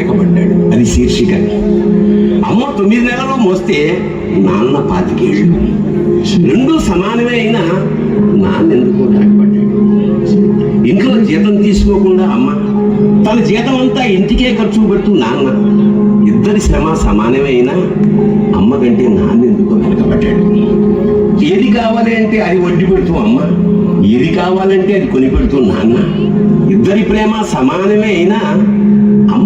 వెనకబడ్డాడు అది శీర్షిక. అమ్మ తొమ్మిది నెలలు మోస్తే నాన్న పాతికేళ్ళు. రెండు సమానమే అయినా నాన్న ఎందుకో వెనకబడ్డాడు ఇంట్లో జీతం తీసుకోకుండా అమ్మ తన జీతం అంతా ఇంటికే ఖర్చు పెడుతూ నాన్న ఇద్దరి శ్రమ సమానమే అయినా అమ్మ కంటే నాన్న ఎందుకో వెనకబడ్డాడు. ఏది కావాలి అంటే అది వడ్డీ పెడుతూ అమ్మ ఏది కావాలంటే అది కొని పెడుతూ నాన్న. ఇద్దరి ప్రేమ సమానమే అయినా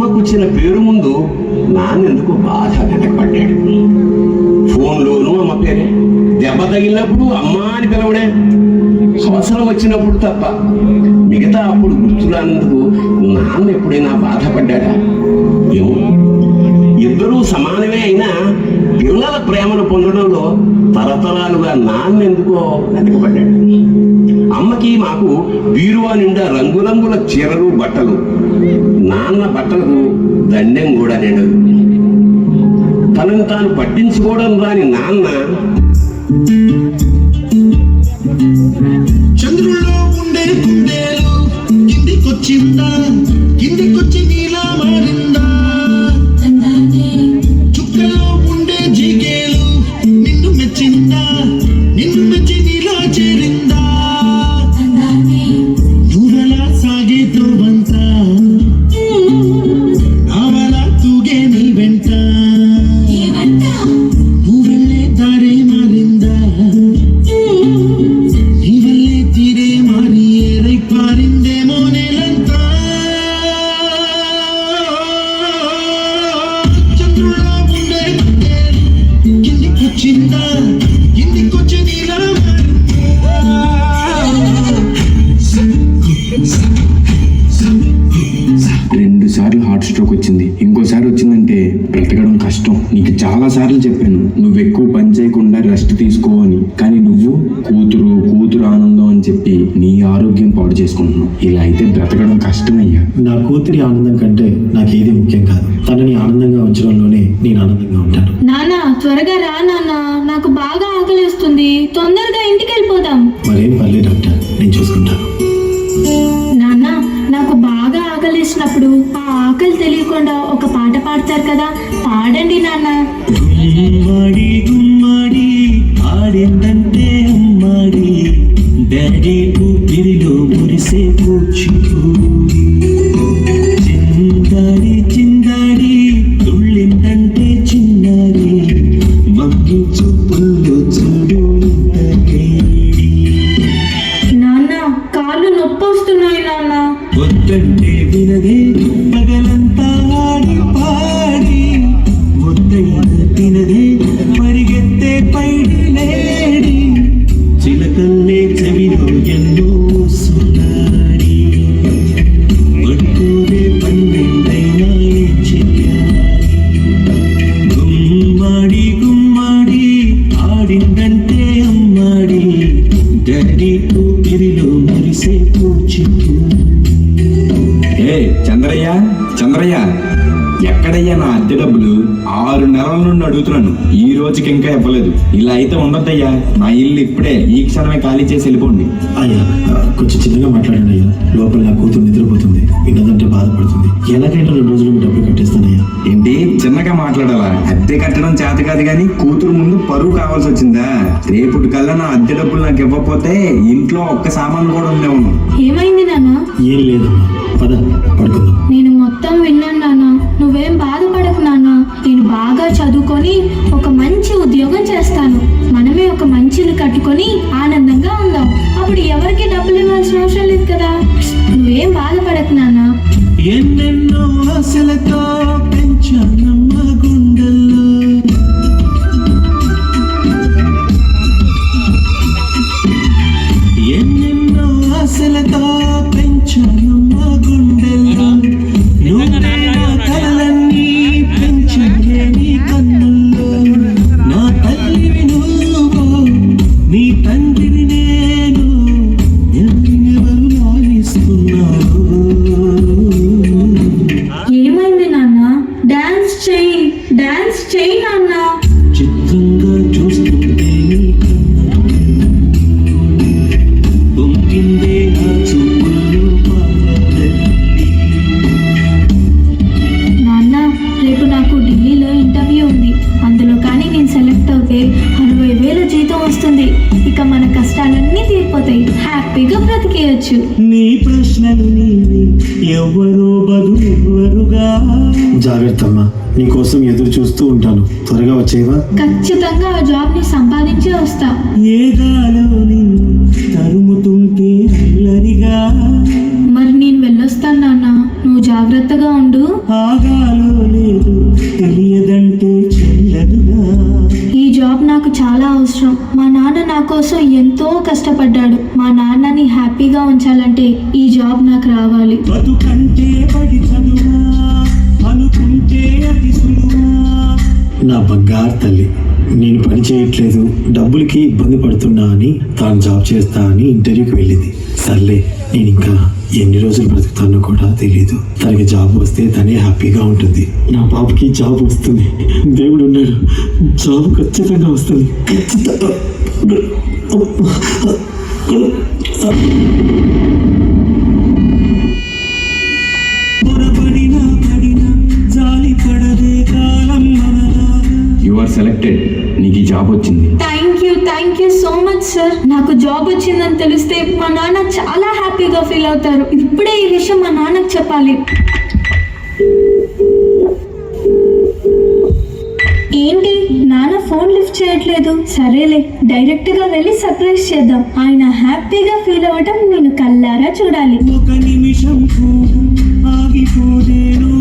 అమ్మకు పేరు ముందు నాన్న ఎందుకు బాధ వెనకబడ్డాడు ఫోన్లోనూ అమ్మ పేరే దెబ్బ తగిలినప్పుడు అమ్మ అని పిలవడే. అవసరం వచ్చినప్పుడు తప్ప మిగతా అప్పుడు గుర్తురానందుకు నాన్న ఎప్పుడైనా బాధపడ్డాడా? ఏమో. ఇద్దరూ సమానమే అయినా పిల్లల ప్రేమను పొందడంలో తరతరాలుగా నాన్న ఎందుకో వెతకబడ్డాడు అమ్మకి మాకు బీరువా నిండా రంగురంగుల చీరలు బట్టలు. నాన్న బట్టలకు దండెం కూడా నిండదు తనను తాను పట్టించుకోవడం రాని నాన్న స్ట్రోక్ వచ్చింది ఇంకోసారి వచ్చిందంటే బ్రతకడం కష్టం. నీకు చాలా సార్లు చెప్పాను నువ్వు ఎక్కువ పని చేయకుండా రెస్ట్ తీసుకో అని. కానీ నువ్వు కూతురు కూతురు ఆనందం అని చెప్పి నీ ఆరోగ్యం పాడు చేసుకుంటున్నావు. ఇలా అయితే బ్రతకడం కష్టమయ్యా. నా కూతురి ఆనందం కంటే నాకు ఏది ముఖ్యం కాదు. తనని ఆనందంగా ఉంచడంలోనే నేను ఆనందంగా ఉంటాను. నానా త్వరగా రా నాన్న. నాకు బాగా ఆకలిస్తుంది. తొందరగా ఇంటికి వెళ్ళిపోదాం మరేం పర్లేదు డాక్టర్ బాగా ఆ ఆకలి తెలియకుండా ఒక పాట పాడతారు కదా? పాడండి నాన్న. പൂജിക്കും ഏ ചന്ദ്രയ്യ ചന്ദ്രയ്യ ఎక్కడయ్యా నా అద్దె డబ్బులు? ఆరు నెలల నుండి అడుగుతున్నాను. ఈ రోజుకి ఇంకా ఇవ్వలేదు. ఇలా అయితే ఉండొద్దయ్యా. నా ఇల్లు ఇప్పుడే ఈ క్షణమే ఖాళీ చేసి వెళ్ళిపోండి. అయ్యా కొంచెం చిన్నగా మాట్లాడండి అయ్యా. లోపల నా కూతురు నిద్రపోతుంది. వినదంటే బాధపడుతుంది. ఎలాగైనా రెండు రోజులు మీ డబ్బులు కట్టేస్తానయ్యా. ఏంటి? చిన్నగా మాట్లాడాలా? అద్దె కట్టడం చేత కాదు కానీ కూతురు ముందు పరువు కావాల్సి వచ్చిందా? రేపటి కల్లా నా అద్దె డబ్బులు నాకు ఇవ్వకపోతే ఇంట్లో ఒక్క సామాన్ కూడా ఉండేవాను ఏమైంది నాన్న? ఏం లేదమ్మా. పద పడుకుందాం. నేను మొత్తం విన్నాను నాన్న. నువ్వేం బాధపడకు నాన్న. నేను బాగా చదువుకొని ఒక మంచి ఉద్యోగం చేస్తాను. మనమే ఒక మంచి కట్టుకొని ఆనందంగా ఉందాం. అప్పుడు ఎవరికి డబ్బులు ఇవ్వాల్సిన అవసరం లేదు కదా. నువ్వేం బాధపడకు నాన్న. ఎన్నెన్నో ఆశలతో హ్యాపీగా బ్రతికేయచ్చు. నీ ప్రశ్నలు నీవి ఎవ్వరో బదులెవ్వరుగా. జాగ్రత్త అమ్మా నీకోసం ఎదురు చూస్తూ ఉంటాను. త్వరగా వచ్చేవా? ఖచ్చితంగా ఆ జాబ్ని సంపాదించి వస్తా. ఏ గాలో నిన్ను తరుముతుంటే అల్లరిగా. మరి నేను వెళ్ళొస్తాను నాన్న. నువ్వు జాగ్రత్తగా ఉండు. ఆగాలో చాలా అవసరం. మా నాన్న నా కోసం ఎంతో కష్టపడ్డాడు. మా నాన్నని హ్యాపీగా ఉంచాలంటే ఈ జాబ్ నాకు రావాలి. బతుకంటే పడి చదువా అనుకుంటే అతి సులువా నా బంగారు తల్లి నేను పని చేయట్లేదు. డబ్బులకి ఇబ్బంది పడుతున్నా అని తాను జాబ్ చేస్తా అని ఇంటర్వ్యూకి వెళ్ళింది. సర్లే నేను ఇంకా ఎన్ని రోజులు బ్రతుకుతానో కూడా తెలియదు తనకి జాబ్ వస్తే తనే హ్యాపీగా ఉంటుంది. నా పాపకి జాబ్ వస్తుంది. దేవుడు ఉన్నాడు జాబ్ ఖచ్చితంగా వస్తుంది. ఖచ్చితంగా. పొరపడినా పడినా జాలి పడదే కాలం మనలాగా యు ఆర్ సెలెక్టెడ్ నీకు ఈ జాబ్ వచ్చింది. Thank you so much sir నాకు జాబ్ వచ్చిందని తెలిస్తే మా నాన్న చాలా హ్యాపీగా ఫీల్ అవుతారు. ఇప్పుడే ఈ విషయం మా నాన్నకు చెప్పాలి. ఏంటి? నాన్న ఫోన్ లిఫ్ట్ చేయట్లేదు. సరేలే డైరెక్ట్గా వెళ్ళి సర్ప్రైజ్ చేద్దాం. ఆయన హ్యాపీగా ఫీల్ అవ్వటం నేను కల్లారా చూడాలి. ఒక నిమిషం ఆగిపోదేను